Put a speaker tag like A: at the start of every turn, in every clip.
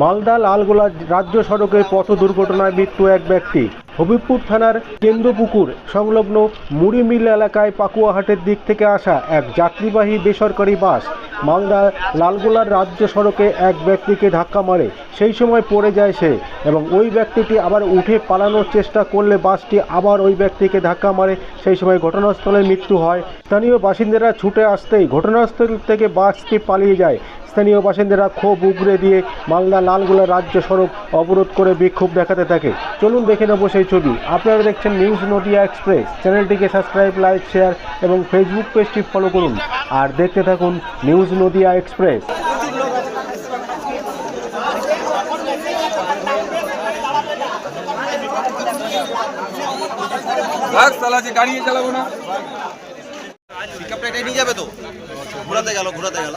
A: মালদা লালগোলা রাজ্য সড়কে পথ দুর্ঘটনায় মৃত্যু এক ব্যক্তি। হবিবপুর থানার কেন্দ্রপুকুর সংলগ্ন মুড়ি মিল এলাকায় পাকুয়াহাটের দিক থেকে আসা এক যাত্রীবাহী বেসরকারি বাস মালদা লালগোলার রাজ্য সড়কে এক ব্যক্তিকে ধাক্কা মারে। সেই সময় পড়ে যায় সে এবং ওই ব্যক্তিটি আবার উঠে পালানোর চেষ্টা করলে বাসটি আবার ওই ব্যক্তিকে ধাক্কা মারে। সেই সময় ঘটনাস্থলে মৃত্যু হয়। স্থানীয় বাসিন্দারা ছুটে আসতেই ঘটনাস্থল থেকে বাসটি পালিয়ে যায়। স্থানীয় বাসিন্দারা ক্ষোভ উগরে দিয়ে মালদা লালগোলা রাজ্য সড়ক অবরোধ করে বিক্ষোভ দেখাতে থাকে। চলুন দেখে নেব সেই ছবি। আপনারা দেখছেন নিউজ নদিয়া এক্সপ্রেস। চ্যানেলটিকে সাবস্ক্রাইব লাইক শেয়ার এবং ফেসবুক পেজটি ফলো করুন। আর দেখতে থাকুন নিউজ নদিয়া এক্সপ্রেস।
B: রাখ সালা যে গাড়ি চালাবো না।
C: পিকআপটা নিয়ে যাবে তো? ঘোরাতে গেল ঘোরাতে গেল।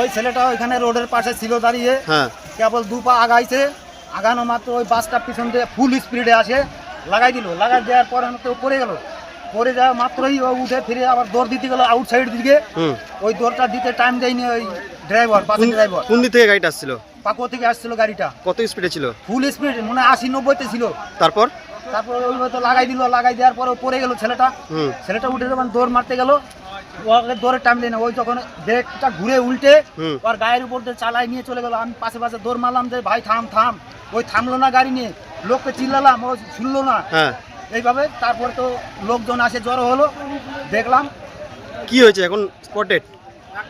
D: ওই ছেলেটা ওইখানে রোডের পাশে ছিল দাঁড়িয়ে
E: হ্যাঁ।
D: কেবল দু পা আগাইছে আগানো মাত্র ওই বাসটা পিছন দিয়ে ফুল স্পিডে আসে লাগাই দিল। লাগাই দেওয়ার পরে তো পড়ে গেল। পড়ে যাওয়া মাত্রই ও উঠে ফিরে আবার দৌড় দিতে গেল আউট সাইড দিকে ওই দৌড়টা দিতে টাইম দেয়নি ওই ড্রাইভার বাসের ড্রাইভার
E: কোন দিক থেকে গাড়িটা আসছিল?
D: পাকো থেকে আসছিল গাড়িটা।
E: কত স্পিডে ছিল?
D: ফুল স্পিড মনে হয় আশি নব্বইতে ছিল।
E: তারপর?
D: তারপর ওই হয়তো লাগাই দিল লাগাই দেওয়ার পরে পড়ে গেল ছেলেটা। ছেলেটা উঠে যখন দৌড় মারতে গেল ওকে দৌড়ে টাইম দেয় না ওই যখন ব্রেকটা ঘুরে উল্টে। ওর গায়ের উপর দিয়ে চালাই নিয়ে চলে গেল। আমি পাশে পাশে দৌড় মারলাম যে ভাই থাম থাম। ওই থামলো না গাড়ি নিয়ে। লোককে চিল্লালাম ও শুনলো না।
E: হ্যাঁ।
D: এইভাবে তারপর তো লোকজন আসে জড়ো হলো। দেখলাম।
E: কি হয়েছে এখন স্পটেড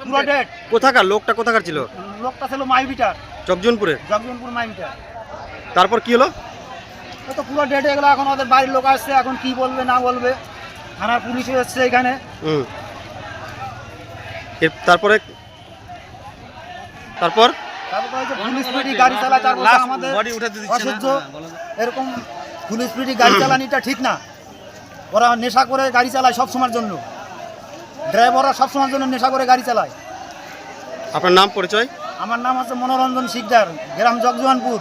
D: পুরো ডেট
E: কোথাকার? লোকটা কোথাকার ছিল?
D: লোকটা ছিল মাইবিটার।
E: জগজনপুরের?
D: জগজনপুর মাইবিটার।
E: তারপর কি হলো?
D: তো পুরো ডেট এগুলো এখন ওদের বাড়ির লোক আসছে এখন কি বলবে না বলবে? থানার পুলিশ এসছে এখানে
E: হুম এর তারপরে তারপর
D: তারপর ওই যে ফুল স্পিডে গাড়ি চালায় তারপর তো আমাদের অসহ্য এরকম ফুল স্পিডে গাড়ি চালানিটা ঠিক না। ওরা নেশা করে গাড়ি চালায় সব সময়ের জন্য। ড্রাইভাররা সব সময়ের জন্য নেশা করে গাড়ি চালায়।
E: আপনার নাম পরিচয়?
D: আমার নাম আছে মনোরঞ্জন শিকদার গ্রাম জগজোয়ানপুর।